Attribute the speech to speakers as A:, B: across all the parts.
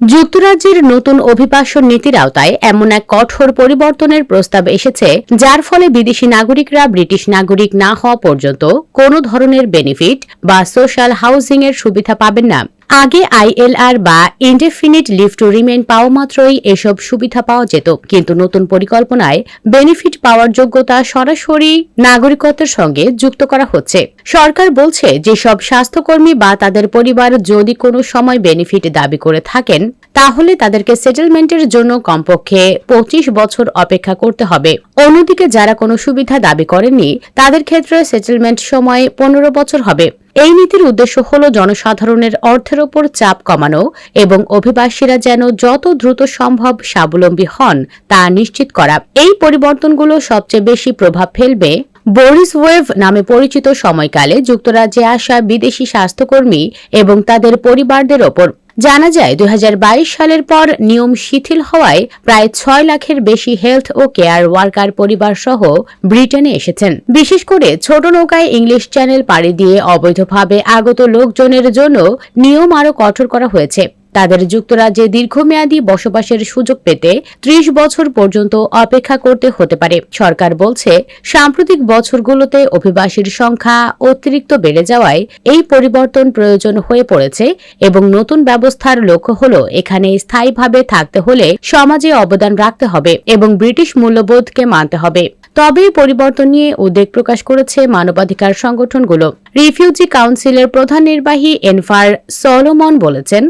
A: যুক্তরাজ্যের নতুন অভিবাসন নীতির আওতায় এমন এক কঠোর পরিবর্তনের প্রস্তাব এসেছে, যার ফলে বিদেশি নাগরিকরা ব্রিটিশ নাগরিক না হওয়া পর্যন্ত কোনো ধরনের বেনিফিট বা সোশ্যাল হাউজিং এর সুবিধা পাবেন না। আগে আইএলআর বা ইনডেফিনিট লিভ টু রিমেন পাওয়া মাত্রই এসব সুবিধা পাওয়া যেত। কিন্তু নতুন পরিকল্পনায় বেনিফিট পাওয়ার যোগ্যতা সরাসরি নাগরিকত্বের সঙ্গে যুক্ত করা হচ্ছে। সরকার বলছে যে সব স্বাস্থ্যকর্মী বা তাদের পরিবার যদি কোনো সময় বেনিফিট দাবি করে থাকেন, তাহলে তাদেরকে সেটেলমেন্টের জন্য কমপক্ষে পঁচিশ বছর অপেক্ষা করতে হবে। অন্যদিকে যারা কোনো সুবিধা দাবি করেননি, তাদের ক্ষেত্রে সেটেলমেন্ট সময় পনেরো বছর হবে। এই নীতির উদ্দেশ্য হল জনসাধারণের অর্থের ওপর চাপ কমানো এবং অভিবাসীরা যেন যত দ্রুত সম্ভব স্বাবলম্বী হন তা নিশ্চিত করা। এই পরিবর্তনগুলো সবচেয়ে বেশি প্রভাব ফেলবে বোরিস ওয়েভ নামে পরিচিত সময়কালে যুক্তরাজ্যে আসা বিদেশি স্বাস্থ্যকর্মী এবং তাদের পরিবারদের ওপর। জানা যায় দু হাজার বাইশ সালের পর নিয়ম শিথিল হওয়ায় প্রায় ছয় লাখের বেশি হেলথ ও কেয়ার ওয়ার্কার পরিবার সহ ব্রিটেনে এসেছেন। বিশেষ করে ছোট নৌকায় ইংলিশ চ্যানেল পাড়ি দিয়ে অবৈধভাবে আগত লোকজনের জন্য নিয়ম আরও কঠোর করা হয়েছে। তাদের যুক্তরাজ্যে দীর্ঘমেয়াদী বসবাসের সুযোগ পেতে ত্রিশ বছর পর্যন্ত অপেক্ষা করতে হতে পারে। সরকার বলছে, সাম্প্রতিক বছরগুলোতে অভিবাসীর সংখ্যা অতিরিক্ত বেড়ে যাওয়ায় এই পরিবর্তন প্রয়োজন হয়ে পড়েছে এবং নতুন ব্যবস্থার লক্ষ্য হল এখানে স্থায়ীভাবে থাকতে হলে সমাজে অবদান রাখতে হবে এবং ব্রিটিশ মূল্যবোধকে মানতে হবে। তবে পরিবর্তন নিয়ে উদ্বেগ প্রকাশ করেছে মানবাধিকার সংগঠনগুলো। রিফিউজি কাউন্সিলের প্রধান নির্বাহী এনফার সলোমন বলেছেন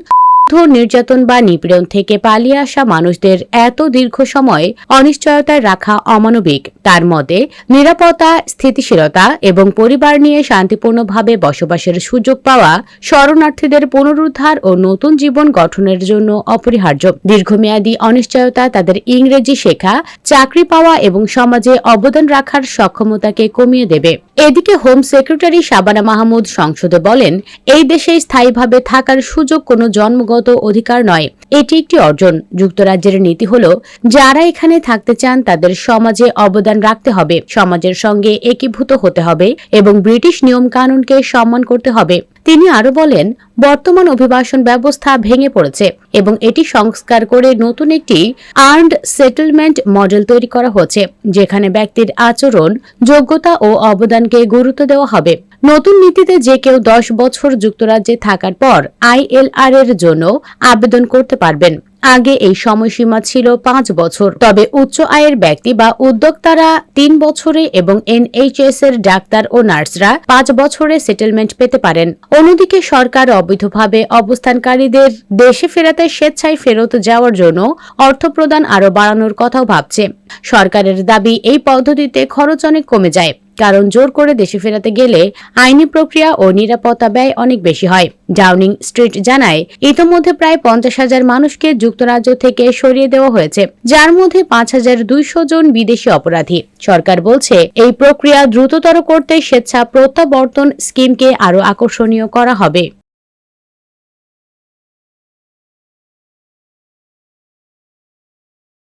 A: যুদ্ধ নির্যাতন বা নিপীড়ন থেকে পালিয়ে আসা মানুষদের এত দীর্ঘ সময় অনিশ্চয়তায় রাখা অমানবিক। তার মতে, নিরাপত্তা, স্থিতিশীলতা এবং পরিবার নিয়ে শান্তিপূর্ণভাবে বসবাসের সুযোগ পাওয়া শরণার্থীদের পুনরুদ্ধার ও নতুন জীবন গঠনের জন্য অপরিহার্য। দীর্ঘমেয়াদী অনিশ্চয়তা তাদের ইংরেজি শেখা, চাকরি পাওয়া এবং সমাজে অবদান রাখার সক্ষমতাকে কমিয়ে দেবে। এদিকে হোম সেক্রেটারি শাবানা মাহমুদ সংসদে বলেন, এই দেশে স্থায়ীভাবে থাকার সুযোগ কোনো জন্মগত অধিকার নয়। এটি একটি অর্জন। যুক্তরাজ্যের নীতি হল, যারা এখানে থাকতে চান তাদের সমাজে অবদান রাখতে হবে। সমাজের সঙ্গে একীভূত হতে হবে এবং ব্রিটিশ নিয়ম কানুনকে সম্মান করতে হবে। তিনি আরও বলেন, বর্তমান অভিবাসন ব্যবস্থা ভেঙে পড়েছে এবং এটি সংস্কার করে নতুন একটি আর্নড সেটেলমেন্ট মডেল তৈরি করা হচ্ছে যেখানে ব্যক্তির আচরণ, যোগ্যতা ও অবদানকে গুরুত্ব দেওয়া হবে। নতুন নীতিতে যে কেউ দশ বছর যুক্তরাজ্যে থাকার পর আইএলআর এর জন্য আবেদন করতে পারবেন। আগে এই সময়সীমা ছিল পাঁচ বছর। তবে উচ্চ আয়ের ব্যক্তি বা উদ্যোক্তারা তিন বছরে এবং এনএইচএস এর ডাক্তার ও নার্সরা পাঁচ বছরে সেটেলমেন্ট পেতে পারেন। অন্যদিকে সরকার অবৈধভাবে অবস্থানকারীদের দেশে ফেরাতে স্বেচ্ছায় ফেরত যাওয়ার জন্য অর্থ প্রদান আরও বাড়ানোর কথাও ভাবছে। সরকারের দাবি এই পদ্ধতিতে খরচ অনেক কমে যায়। কারণ জোর করে দেশে ফেরাতে গেলে আইনি প্রক্রিয়া ও নিরাপত্তা ব্যয় অনেক বেশি হয়। ডাউনিং স্ট্রিট জানায়, ইতোমধ্যে প্রায় পঞ্চাশ হাজার মানুষকে যুক্তরাজ্য থেকে সরিয়ে দেওয়া হয়েছে, যার মধ্যে পাঁচ হাজার দুইশো জন বিদেশি অপরাধী। সরকার বলছে, এই প্রক্রিয়া দ্রুততর করতে স্বেচ্ছা প্রত্যাবর্তন স্কিমকে আরও আকর্ষণীয় করা হবে।